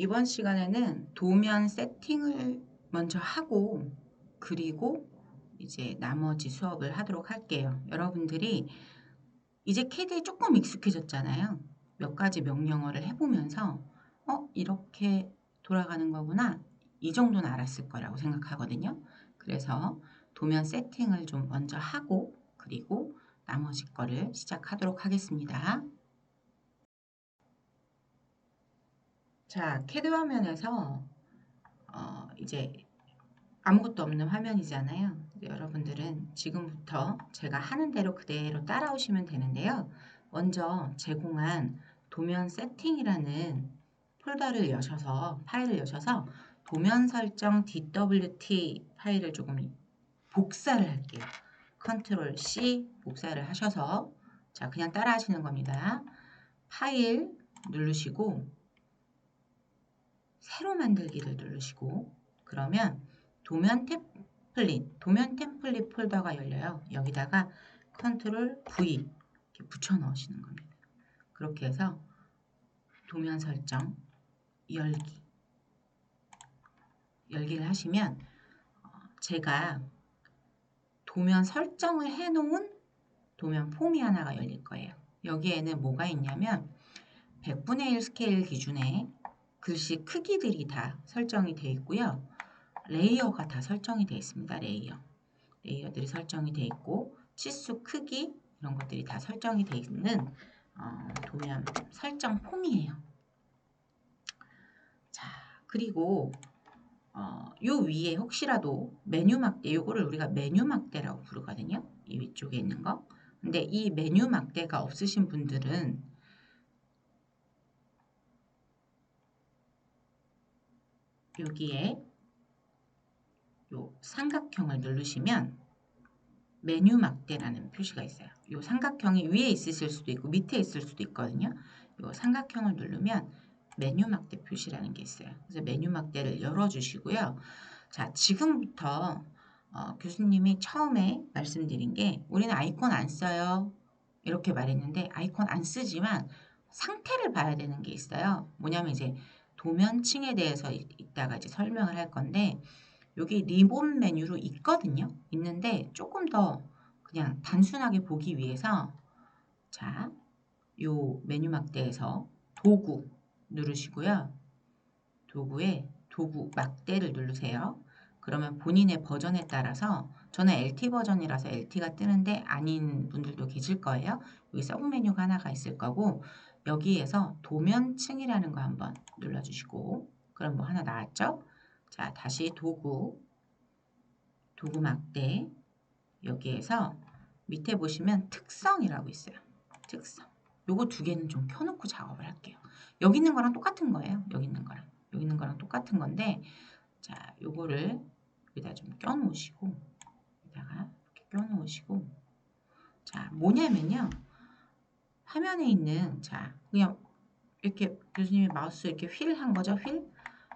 이번 시간에는 도면 세팅을 먼저 하고 그리고 이제 나머지 수업을 하도록 할게요. 여러분들이 이제 캐드에 조금 익숙해졌잖아요. 몇 가지 명령어를 해보면서 어? 이렇게 돌아가는 거구나. 이 정도는 알았을 거라고 생각하거든요. 그래서 도면 세팅을 좀 먼저 하고 그리고 나머지 거를 시작하도록 하겠습니다. 자, 캐드 화면에서 어, 이제 아무것도 없는 화면이잖아요. 여러분들은 지금부터 제가 하는 대로 그대로 따라오시면 되는데요. 먼저 제공한 도면 세팅이라는 폴더를 여셔서 파일을 여셔서 도면 설정 DWT 파일을 조금 복사를 할게요. 컨트롤 C 복사를 하셔서 자 그냥 따라 하시는 겁니다. 파일 누르시고 새로 만들기를 누르시고 그러면 도면 템플릿, 도면 템플릿 폴더가 열려요. 여기다가 컨트롤 V 붙여 넣으시는 겁니다. 그렇게 해서 도면 설정 열기 열기를 하시면 어, 제가 도면 설정을 해놓은 도면 폼이 하나가 열릴 거예요. 여기에는 뭐가 있냐면 100분의 1 스케일 기준에 글씨 크기들이 다 설정이 되어 있고요. 레이어가 다 설정이 되어 있습니다. 레이어. 레이어들이 설정이 되어 있고 치수 크기 이런 것들이 다 설정이 되어 있는 어, 도면 설정 폼이에요. 자, 그리고 어, 요 위에 혹시라도 메뉴 막대, 요거를 우리가 메뉴 막대라고 부르거든요. 이 위쪽에 있는 거. 근데 이 메뉴 막대가 없으신 분들은 여기에 요 삼각형을 누르시면 메뉴 막대라는 표시가 있어요. 요 삼각형이 위에 있으실 수도 있고 밑에 있을 수도 있거든요. 요 삼각형을 누르면 메뉴 막대 표시라는 게 있어요. 그래서 메뉴 막대를 열어주시고요. 자, 지금부터 어, 교수님이 처음에 말씀드린 게 우리는 아이콘 안 써요. 이렇게 말했는데 아이콘 안 쓰지만 상태를 봐야 되는 게 있어요. 뭐냐면 이제 도면층에 대해서 이따가 이제 설명을 할 건데 여기 리본 메뉴로 있거든요. 있는데 조금 더 그냥 단순하게 보기 위해서 자, 요 메뉴 막대에서 도구 누르시고요. 도구에 도구 막대를 누르세요. 그러면 본인의 버전에 따라서 저는 LT 버전이라서 LT가 뜨는데 아닌 분들도 계실 거예요. 여기 서브 메뉴가 하나가 있을 거고 여기에서 도면층이라는 거 한번 눌러주시고 그럼 뭐 하나 나왔죠? 자 다시 도구 도구 막대 여기에서 밑에 보시면 특성이라고 있어요. 특성 요거 두 개는 좀 켜놓고 작업을 할게요. 여기 있는 거랑 똑같은 거예요. 여기 있는 거랑 여기 있는 거랑 똑같은 건데 자 요거를 여기다 좀 껴놓으시고 여기다가 이렇게 껴놓으시고 자 뭐냐면요 화면에 있는 자 그냥 이렇게 교수님이 마우스 이렇게 휠 한 거죠 휠?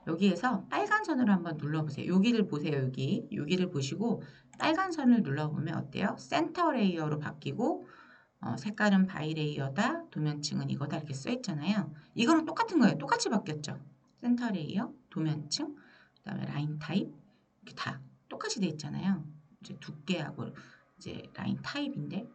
여기에서 빨간 선을 한번 눌러보세요. 여기를 보세요 여기. 여기를 보시고 빨간 선을 눌러보면 어때요? 센터 레이어로 바뀌고 어, 색깔은 바이 레이어다 도면층은 이거다 이렇게 써 있잖아요. 이거는 똑같은 거예요. 똑같이 바뀌었죠. 센터 레이어 도면층 그 다음에 라인 타입 이렇게 다 똑같이 돼 있잖아요. 이제 두께하고 이제 라인 타입인데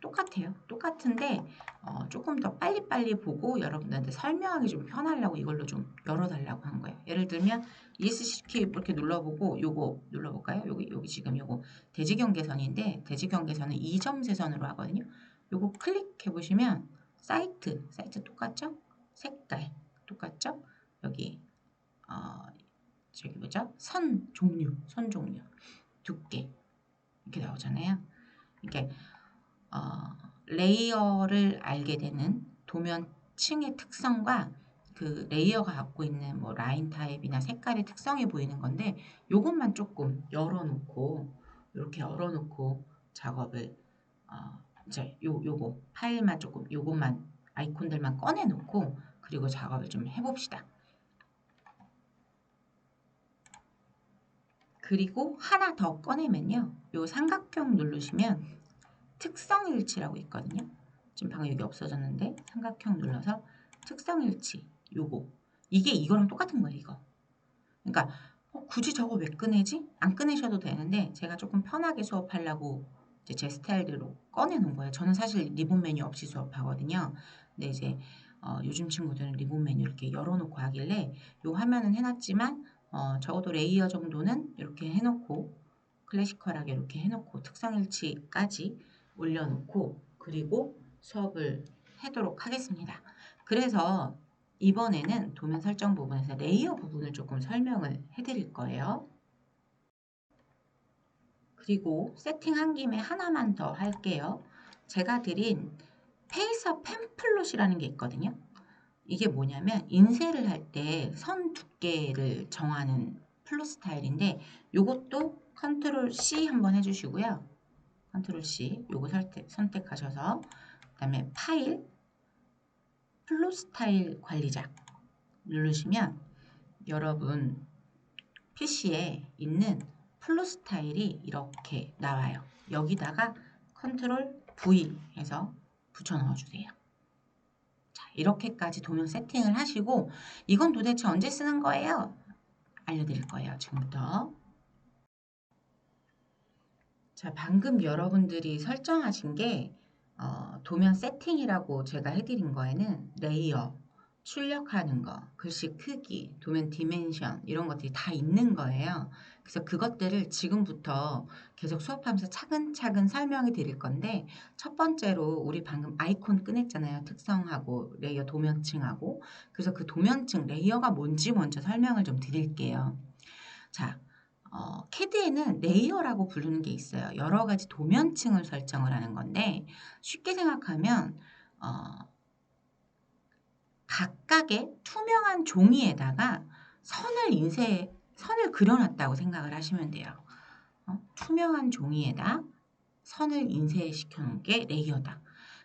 똑같아요. 똑같은데 어, 조금 더 빨리빨리 보고 여러분들한테 설명하기 좀 편하려고 이걸로 좀 열어달라고 한 거예요. 예를 들면 ESC 이렇게 눌러보고 요거 눌러볼까요? 여기 여기 지금 요거 대지경계선인데 대지경계선은 2점 세선으로 하거든요. 요거 클릭해 보시면 사이트 사이트 똑같죠? 색깔 똑같죠? 여기 어, 저기 뭐죠? 선 종류 선 종류 두께 이렇게 나오잖아요. 이렇게 어, 레이어를 알게 되는 도면층의 특성과 그 레이어가 갖고 있는 뭐 라인 타입이나 색깔의 특성이 보이는 건데 요것만 조금 열어놓고 이렇게 열어놓고 작업을 어, 이제 요 요거 파일만 조금 요것만 아이콘들만 꺼내놓고 그리고 작업을 좀 해봅시다. 그리고 하나 더 꺼내면요. 요 삼각형 누르시면 특성일치라고 있거든요. 지금 방금 여기 없어졌는데 삼각형 눌러서 특성일치 요거 이게 이거랑 똑같은 거예요, 이거. 그러니까 어, 굳이 저거 왜 꺼내지? 안 꺼내셔도 되는데 제가 조금 편하게 수업하려고 제 스타일대로 꺼내놓은 거예요. 저는 사실 리본 메뉴 없이 수업하거든요. 근데 이제 어, 요즘 친구들은 리본 메뉴 이렇게 열어놓고 하길래 요 화면은 해놨지만 어, 적어도 레이어 정도는 이렇게 해놓고 클래시컬하게 이렇게 해놓고 특성일치까지 올려놓고 그리고 수업을 하도록 하겠습니다. 그래서 이번에는 도면 설정 부분에서 레이어 부분을 조금 설명을 해드릴 거예요. 그리고 세팅한 김에 하나만 더 할게요. 제가 드린 페이서 팸플롯이라는 게 있거든요. 이게 뭐냐면 인쇄를 할 때 선 두께를 정하는 플롯 스타일인데 이것도 컨트롤 C 한번 해주시고요. 컨트롤 C 요거 선택, 선택하셔서 그 다음에 파일 플롯 스타일 관리자 누르시면 여러분 PC에 있는 플롯 스타일이 이렇게 나와요. 여기다가 컨트롤 V 해서 붙여 넣어주세요. 자, 이렇게까지 도면 세팅을 하시고 이건 도대체 언제 쓰는 거예요? 알려드릴 거예요. 지금부터. 자, 방금 여러분들이 설정하신 게 어, 도면 세팅이라고 제가 해드린 거에는 레이어, 출력하는 거, 글씨 크기, 도면 디멘션 이런 것들이 다 있는 거예요. 그래서 그것들을 지금부터 계속 수업하면서 차근차근 설명해 드릴 건데 첫 번째로 우리 방금 아이콘 꺼냈잖아요. 특성하고 레이어 도면층하고 그래서 그 도면층 레이어가 뭔지 먼저 설명을 좀 드릴게요. 자, 어, 캐드에는 레이어라고 부르는 게 있어요. 여러 가지 도면층을 설정을 하는 건데 쉽게 생각하면 어, 각각의 투명한 종이에다가 선을 인쇄, 선을 그려놨다고 생각을 하시면 돼요. 어? 투명한 종이에다 선을 인쇄시켜 놓은 게 레이어다.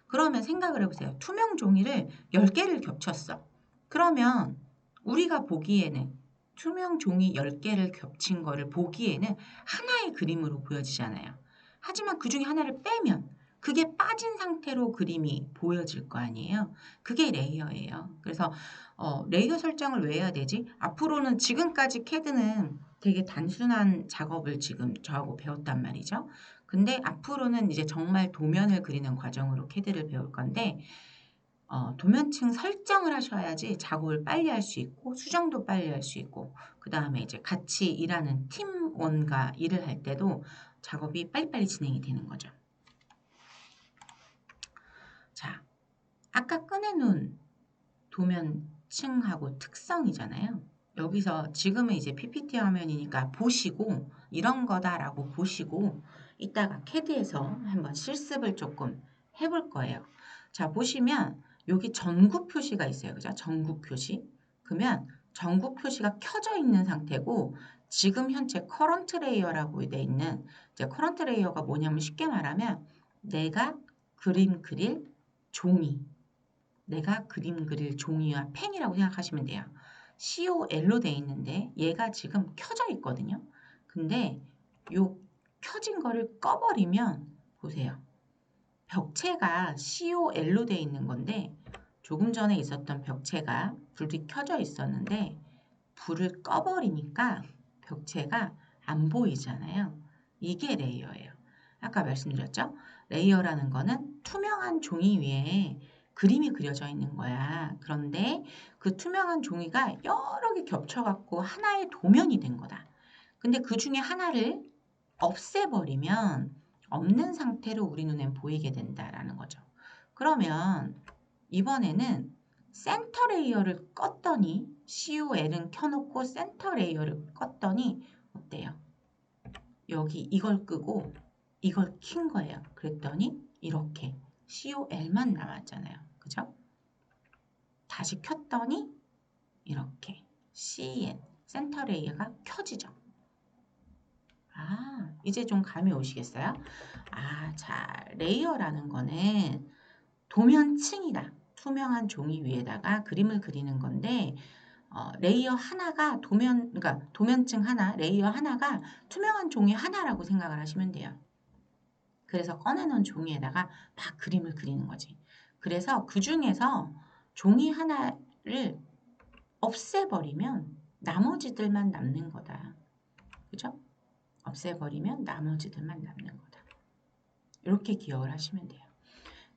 그러면 생각을 해보세요. 투명 종이를 10개를 겹쳤어. 그러면 우리가 보기에는 투명 종이 10개를 겹친 거를 보기에는 하나의 그림으로 보여지잖아요. 하지만 그 중에 하나를 빼면 그게 빠진 상태로 그림이 보여질 거 아니에요. 그게 레이어예요. 그래서 어, 레이어 설정을 왜 해야 되지? 앞으로는 지금까지 캐드는 되게 단순한 작업을 지금 저하고 배웠단 말이죠. 근데 앞으로는 이제 정말 도면을 그리는 과정으로 캐드를 배울 건데 어, 도면층 설정을 하셔야지 작업을 빨리 할 수 있고 수정도 빨리 할 수 있고 그 다음에 이제 같이 일하는 팀원과 일을 할 때도 작업이 빨리빨리 진행이 되는 거죠. 자, 아까 꺼내놓은 도면층하고 특성이잖아요. 여기서 지금은 이제 PPT 화면이니까 보시고 이런 거다라고 보시고 이따가 캐드에서 한번 실습을 조금 해볼 거예요. 자, 보시면 여기 전구 표시가 있어요. 그죠? 전구 표시. 그러면 전구 표시가 켜져 있는 상태고 지금 현재 커런트 레이어라고 되어 있는 이제 커런트 레이어가 뭐냐면 쉽게 말하면 내가 그림 그릴 종이, 내가 그림 그릴 종이와 펜이라고 생각하시면 돼요. COL로 되어 있는데 얘가 지금 켜져 있거든요. 근데 요 켜진 거를 꺼버리면 보세요. 벽체가 COL로 되어 있는 건데 조금 전에 있었던 벽체가 불이 켜져 있었는데 불을 꺼버리니까 벽체가 안 보이잖아요. 이게 레이어예요. 아까 말씀드렸죠? 레이어라는 거는 투명한 종이 위에 그림이 그려져 있는 거야. 그런데 그 투명한 종이가 여러 개 겹쳐갖고 하나의 도면이 된 거다. 근데 그 중에 하나를 없애버리면 없는 상태로 우리 눈엔 보이게 된다라는 거죠. 그러면 이번에는 센터 레이어를 껐더니 COL은 켜놓고 센터 레이어를 껐더니 어때요? 여기 이걸 끄고 이걸 킨 거예요. 그랬더니 이렇게 COL만 남았잖아요. 그죠? 다시 켰더니 이렇게 CN 센터 레이어가 켜지죠. 아, 이제 좀 감이 오시겠어요? 아, 자, 레이어라는 거는 도면층이다. 투명한 종이 위에다가 그림을 그리는 건데 어, 레이어 하나가 도면, 그러니까 도면층 하나, 레이어 하나가 투명한 종이 하나라고 생각을 하시면 돼요. 그래서 꺼내놓은 종이에다가 막 그림을 그리는 거지. 그래서 그 중에서 종이 하나를 없애버리면 나머지들만 남는 거다. 그죠? 없애버리면 나머지들만 남는 거다. 이렇게 기억을 하시면 돼요.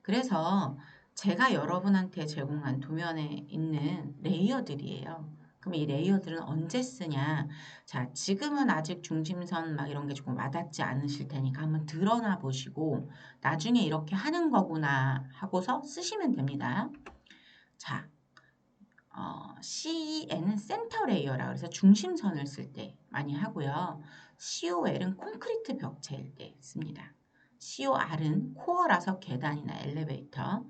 그래서 제가 여러분한테 제공한 도면에 있는 레이어들이에요. 그럼 이 레이어들은 언제 쓰냐? 자, 지금은 아직 중심선 막 이런 게 조금 와닿지 않으실 테니까 한번 드러나 보시고 나중에 이렇게 하는 거구나 하고서 쓰시면 됩니다. 자, 어, CEN은 센터 레이어라 그래서 중심선을 쓸 때 많이 하고요. COL은 콘크리트 벽체일 때 씁니다. COR은 코어라서 계단이나 엘리베이터,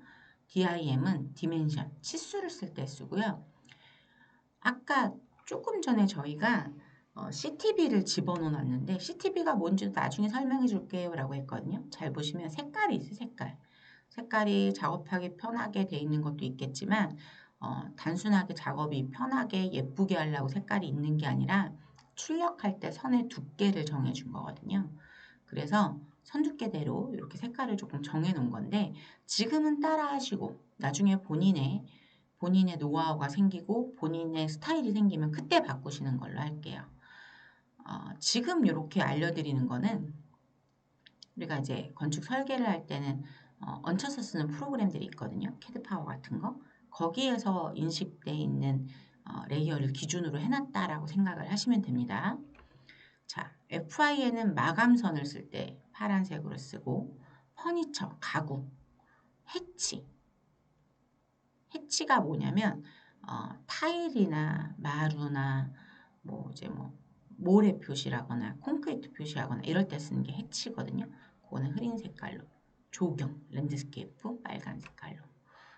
DIM은 디멘션, 치수를 쓸 때 쓰고요. 아까 조금 전에 저희가 어, CTB를 집어넣어 놨는데 CTB가 뭔지도 나중에 설명해 줄게요 라고 했거든요. 잘 보시면 색깔이 있어요. 색깔. 색깔이 작업하기 편하게 돼 있는 것도 있겠지만 어, 단순하게 작업이 편하게 예쁘게 하려고 색깔이 있는 게 아니라 출력할 때 선의 두께를 정해 준 거거든요. 그래서 선 두께대로 이렇게 색깔을 조금 정해 놓은 건데 지금은 따라 하시고 나중에 본인의 본인의 노하우가 생기고 본인의 스타일이 생기면 그때 바꾸시는 걸로 할게요. 어, 지금 이렇게 알려드리는 거는 우리가 이제 건축 설계를 할 때는 어, 얹혀서 쓰는 프로그램들이 있거든요. 캐드파워 같은 거. 거기에서 인식돼 있는 어, 레이어를 기준으로 해놨다라고 생각을 하시면 됩니다. 자, FI에는 마감선을 쓸 때 파란색으로 쓰고 퍼니처, 가구, 해치. 해치가 뭐냐면 어, 타일이나 마루나 뭐 이제 뭐 모래 표시라거나 콘크리트 표시하거나 이럴 때 쓰는 게 해치거든요. 그거는 흐린 색깔로 조경, 랜드스케이프 빨간 색깔로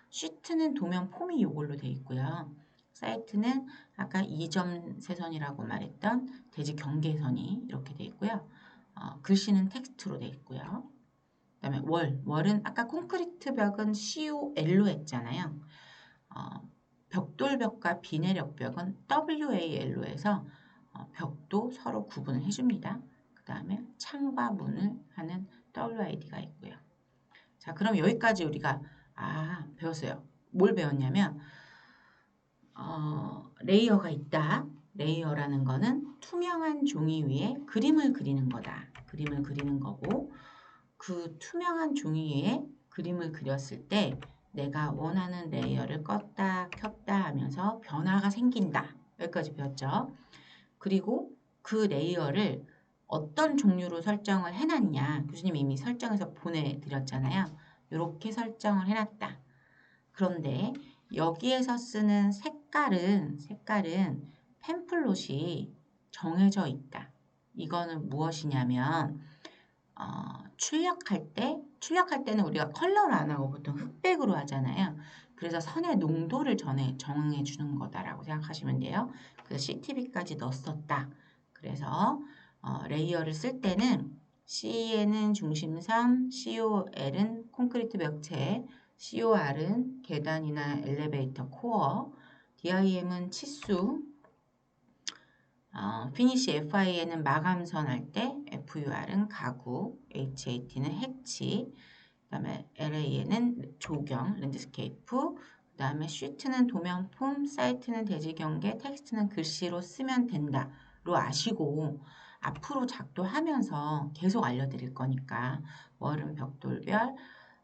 시트는 도면 폼이 이걸로 되어 있고요. 사이트는 아까 2점 세선이라고 말했던 대지 경계선이 이렇게 되어 있고요. 어, 글씨는 텍스트로 되어 있고요. 그 다음에 월, 월은 아까 콘크리트 벽은 COL로 했잖아요. 어, 벽돌벽과 비내력벽은 WAL로 해서 어, 벽도 서로 구분을 해줍니다. 그 다음에 창과 문을 하는 WID가 있고요. 자, 그럼 여기까지 우리가 아 배웠어요. 뭘 배웠냐면 어, 레이어가 있다. 레이어라는 거는 투명한 종이 위에 그림을 그리는 거다. 그림을 그리는 거고 그 투명한 종이 위에 그림을 그렸을 때 내가 원하는 레이어를 껐다 켰다 하면서 변화가 생긴다. 여기까지 배웠죠. 그리고 그 레이어를 어떤 종류로 설정을 해놨냐. 교수님 이미 설정해서 보내드렸잖아요. 이렇게 설정을 해놨다. 그런데 여기에서 쓰는 색깔은 색깔은 펜플롯이 정해져 있다. 이거는 무엇이냐면 어, 출력할 때 출력할 때는 우리가 컬러를 안 하고 보통 흑백으로 하잖아요. 그래서 선의 농도를 전해 정해 주는 거다라고 생각하시면 돼요. 그래서 CTB까지 넣었었다. 그래서 어, 레이어를 쓸 때는 C에는 중심선, COL은 콘크리트 벽체, COR은 계단이나 엘리베이터 코어, DIM은 치수, 어, 피니시 FI에는 마감선 할 때, FUR은 가구, HAT는 해치, 그 다음에 LA에는 조경, 랜드스케이프, 그 다음에 슈트는 도면폼, 사이트는 대지경계, 텍스트는 글씨로 쓰면 된다 로 아시고 앞으로 작도하면서 계속 알려드릴 거니까. 월은 벽돌별,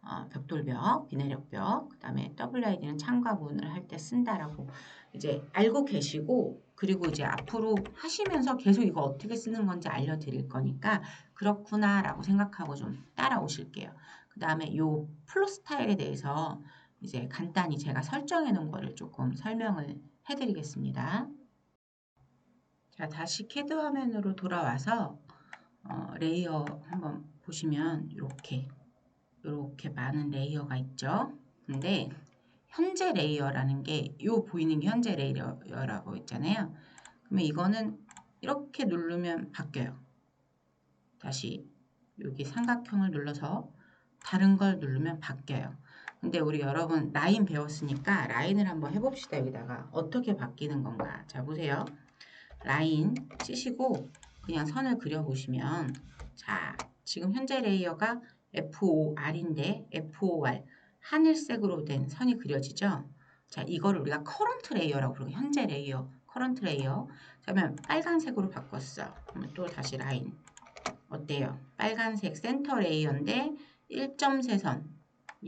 어, 벽돌벽, 비내력벽, 그 다음에 WID는 창과 문을 할 때 쓴다라고 이제 알고 계시고 그리고 이제 앞으로 하시면서 계속 이거 어떻게 쓰는 건지 알려드릴 거니까 그렇구나라고 생각하고 좀 따라오실게요. 그 다음에 요 플로 스타일에 대해서 이제 간단히 제가 설정해 놓은 거를 조금 설명을 해드리겠습니다. 자, 다시 캐드 화면으로 돌아와서 어, 레이어 한번 보시면 이렇게 이렇게 많은 레이어가 있죠. 근데 현재 레이어라는 게이 보이는 게 현재 레이어라고 있잖아요. 그러면 이거는 이렇게 누르면 바뀌어요. 다시 여기 삼각형을 눌러서 다른 걸 누르면 바뀌어요. 근데 우리 여러분 라인 배웠으니까 라인을 한번 해봅시다. 여기다가 어떻게 바뀌는 건가. 자 보세요. 라인 치시고 그냥 선을 그려보시면 자 지금 현재 레이어가 FOR인데 FOR 하늘색으로 된 선이 그려지죠. 자, 이거를 우리가 커런트 레이어라고 부르고 현재 레이어, 커런트 레이어. 그러면 빨간색으로 바꿨어. 그러면 또 다시 라인. 어때요? 빨간색 센터 레이어인데 1.3선.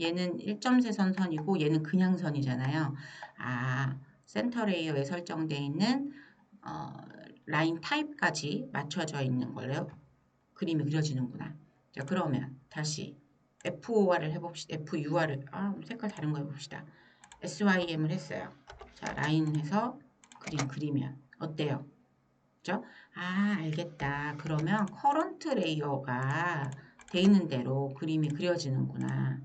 얘는 1.3선 선이고 얘는 그냥 선이잖아요. 아, 센터 레이어에 설정되어 있는 어, 라인 타입까지 맞춰져 있는 걸로 그림이 그려지는구나. 자, 그러면 다시 FOR을 해봅시다. FUR을 아, 색깔 다른 거 해봅시다. SYM을 했어요. 자, 라인 해서 그림 그리면 어때요? 그죠? 아, 알겠다. 그러면 커런트 레이어가 돼 있는 대로 그림이 그려지는구나.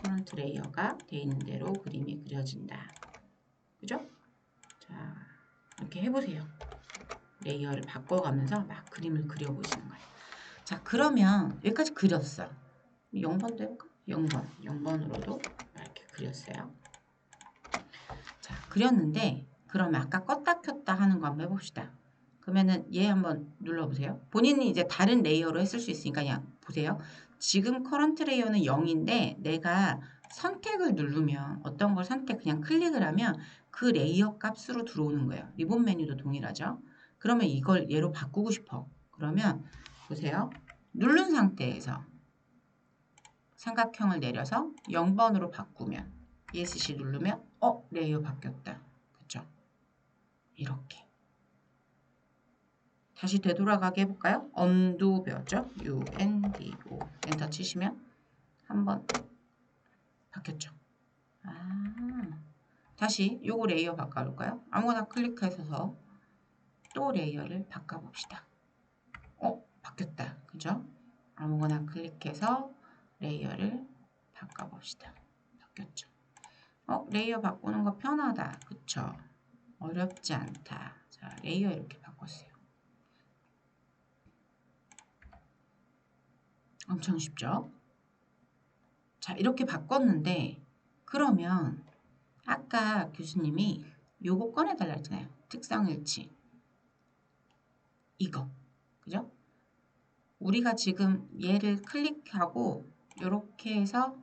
커런트 레이어가 돼 있는 대로 그림이 그려진다. 그죠? 자, 이렇게 해보세요. 레이어를 바꿔가면서 막 그림을 그려보시는 거예요. 자, 그러면 여기까지 그렸어. 0번도 해볼까? 0번. 0번으로도 이렇게 그렸어요. 자, 그렸는데 그러면 아까 껐다 켰다 하는 거 한번 해봅시다. 그러면은 얘 한번 눌러보세요. 본인이 이제 다른 레이어로 했을 수 있으니까 그냥 보세요. 지금 커런트 레이어는 0인데 내가 선택을 누르면 어떤 걸 선택 그냥 클릭을 하면 그 레이어 값으로 들어오는 거예요. 리본 메뉴도 동일하죠. 그러면 이걸 얘로 바꾸고 싶어. 그러면 보세요. 누른 상태에서 삼각형을 내려서 0번으로 바꾸면 ESC 누르면 어? 레이어 바뀌었다. 그쵸? 이렇게 다시 되돌아가게 해볼까요? 언도 배웠죠? UNDO 엔터 치시면 한번 바뀌었죠? 아, 다시 요거 레이어 바꿔볼까요? 아무거나 클릭해서 또 레이어를 바꿔봅시다. 어? 바뀌었다. 그죠? 아무거나 클릭해서 레이어를 바꿔봅시다. 바뀌었죠? 어? 레이어 바꾸는 거 편하다. 그쵸? 어렵지 않다. 자, 레이어 이렇게 바꿨어요. 엄청 쉽죠? 자, 이렇게 바꿨는데 그러면 아까 교수님이 요거 꺼내달라 했잖아요. 특성일치. 이거. 그죠? 우리가 지금 얘를 클릭하고 이렇게 해서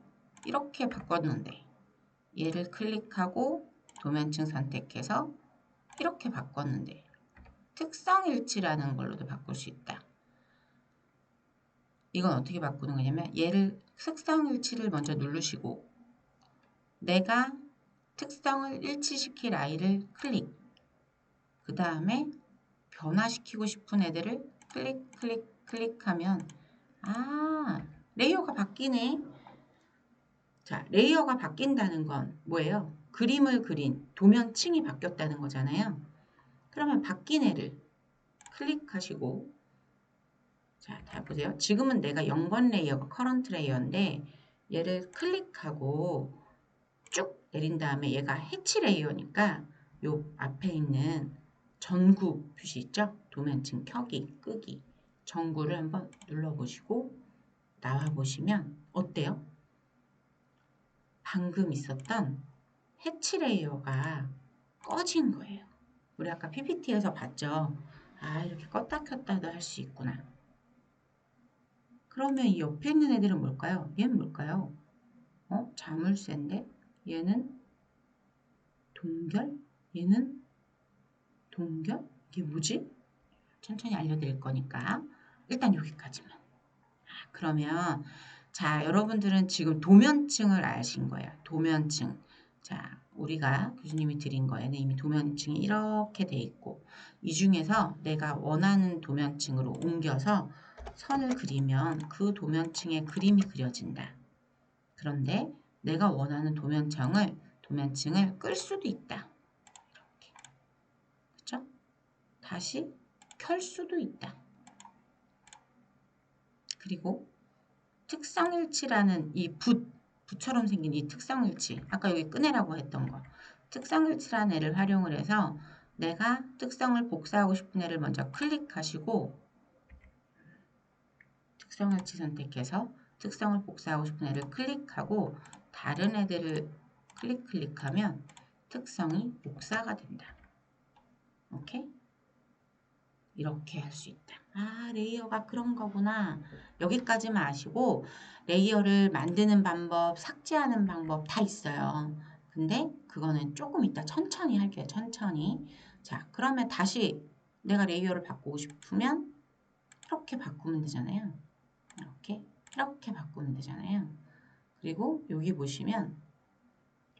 이렇게 바꿨는데 얘를 클릭하고 도면층 선택해서 이렇게 바꿨는데 특성 일치라는 걸로도 바꿀 수 있다. 이건 어떻게 바꾸는 거냐면 얘를 특성 일치를 먼저 누르시고 내가 특성을 일치시킬 아이를 클릭 그 다음에 변화시키고 싶은 애들을 클릭 클릭 클릭하면 아 레이어가 바뀌네 자 레이어가 바뀐다는 건 뭐예요? 그림을 그린 도면층이 바뀌었다는 거잖아요 그러면 바뀐 애를 클릭하시고 자, 다 보세요. 지금은 내가 0번 레이어가 커런트 레이어인데 얘를 클릭하고 쭉 내린 다음에 얘가 해치 레이어니까 요 앞에 있는 전구 표시 있죠? 도면층 켜기, 끄기 전구를 한번 눌러보시고 나와보시면 어때요? 방금 있었던 해치 레이어가 꺼진 거예요. 우리 아까 PPT에서 봤죠? 아 이렇게 껐다 켰다도 할 수 있구나. 그러면 이 옆에 있는 애들은 뭘까요? 얘는 뭘까요? 어? 자물쇠인데 얘는 동결? 얘는 동결? 이게 뭐지? 천천히 알려드릴 거니까 일단 여기까지만. 아, 그러면 자 여러분들은 지금 도면층을 아신 거예요. 도면층. 자 우리가 교수님이 드린 거에는 이미 도면층이 이렇게 돼 있고 이 중에서 내가 원하는 도면층으로 옮겨서 선을 그리면 그 도면층의 그림이 그려진다. 그런데 내가 원하는 도면층을 도면층을 끌 수도 있다. 이렇게. 그렇죠? 다시 켤 수도 있다. 그리고 특성일치라는 이 붓, 붓처럼 생긴 이 특성일치, 아까 여기 끄내라고 했던 거, 특성일치라는 애를 활용을 해서 내가 특성을 복사하고 싶은 애를 먼저 클릭하시고 특성일치 선택해서 특성을 복사하고 싶은 애를 클릭하고 다른 애들을 클릭 클릭하면 특성이 복사가 된다. 오케이? 이렇게 할 수 있다. 아 레이어가 그런 거구나. 여기까지만 아시고 레이어를 만드는 방법, 삭제하는 방법 다 있어요. 근데 그거는 조금 이따 천천히 할게요. 천천히. 자, 그러면 다시 내가 레이어를 바꾸고 싶으면 이렇게 바꾸면 되잖아요. 이렇게 이렇게 바꾸면 되잖아요. 그리고 여기 보시면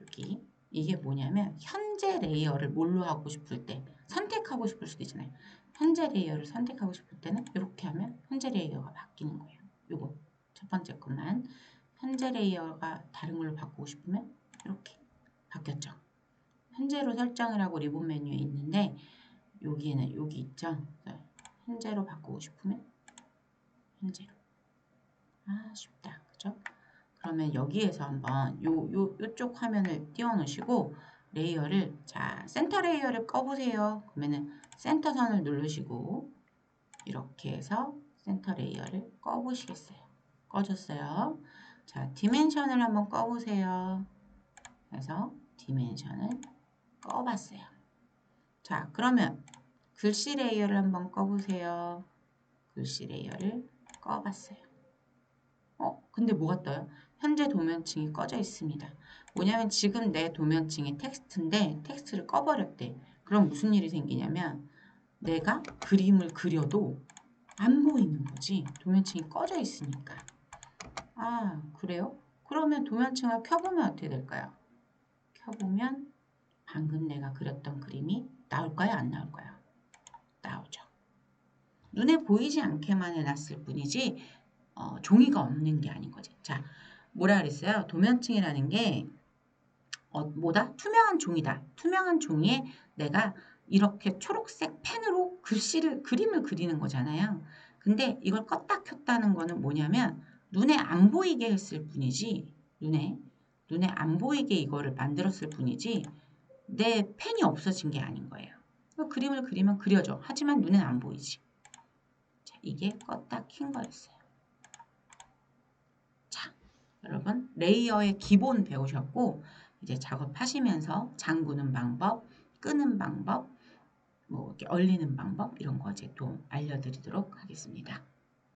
여기 이게 뭐냐면 현재 레이어를 뭘로 하고 싶을 때 선택하고 싶을 수도 있잖아요. 현재 레이어를 선택하고 싶을 때는 이렇게 하면 현재 레이어가 바뀌는 거예요. 요거 첫 번째 것만 현재 레이어가 다른 걸로 바꾸고 싶으면 이렇게 바뀌었죠. 현재로 설정을 하고 리본 메뉴에 있는데 여기에는 여기 있죠. 현재로 바꾸고 싶으면 현재로 아 쉽다 그죠? 그러면 여기에서 한번 요, 요, 요쪽 화면을 띄워 놓으시고 레이어를 자 센터 레이어를 꺼보세요. 그러면은 센터 선을 누르시고 이렇게 해서 센터 레이어를 꺼보시겠어요. 꺼졌어요. 자 디멘션을 한번 꺼보세요. 그래서 디멘션을 꺼봤어요. 자 그러면 글씨 레이어를 한번 꺼보세요. 글씨 레이어를 꺼봤어요. 어 근데 뭐가 떠요? 현재 도면층이 꺼져 있습니다. 뭐냐면 지금 내 도면층이 텍스트인데 텍스트를 꺼버렸대. 그럼 무슨 일이 생기냐면 내가 그림을 그려도 안 보이는 거지. 도면층이 꺼져 있으니까. 아 그래요? 그러면 도면층을 켜보면 어떻게 될까요? 켜보면 방금 내가 그렸던 그림이 나올까요? 안 나올까요? 나오죠. 눈에 보이지 않게만 해놨을 뿐이지 어, 종이가 없는 게 아닌 거지. 자, 뭐라 그랬어요? 도면층이라는 게 어, 뭐다? 투명한 종이다. 투명한 종이에 내가 이렇게 초록색 펜으로 글씨를 그림을 그리는 거잖아요. 근데 이걸 껐다 켰다는 거는 뭐냐면 눈에 안 보이게 했을 뿐이지 눈에 눈에 안 보이게 이거를 만들었을 뿐이지 내 펜이 없어진 게 아닌 거예요. 그림을 그리면 그려져. 하지만 눈엔 안 보이지. 자, 이게 껐다 킨 거였어요. 자, 여러분 레이어의 기본 배우셨고 이제 작업하시면서 잠그는 방법, 끄는 방법, 뭐 이렇게 얼리는 방법 이런 거 이제 또 알려드리도록 하겠습니다.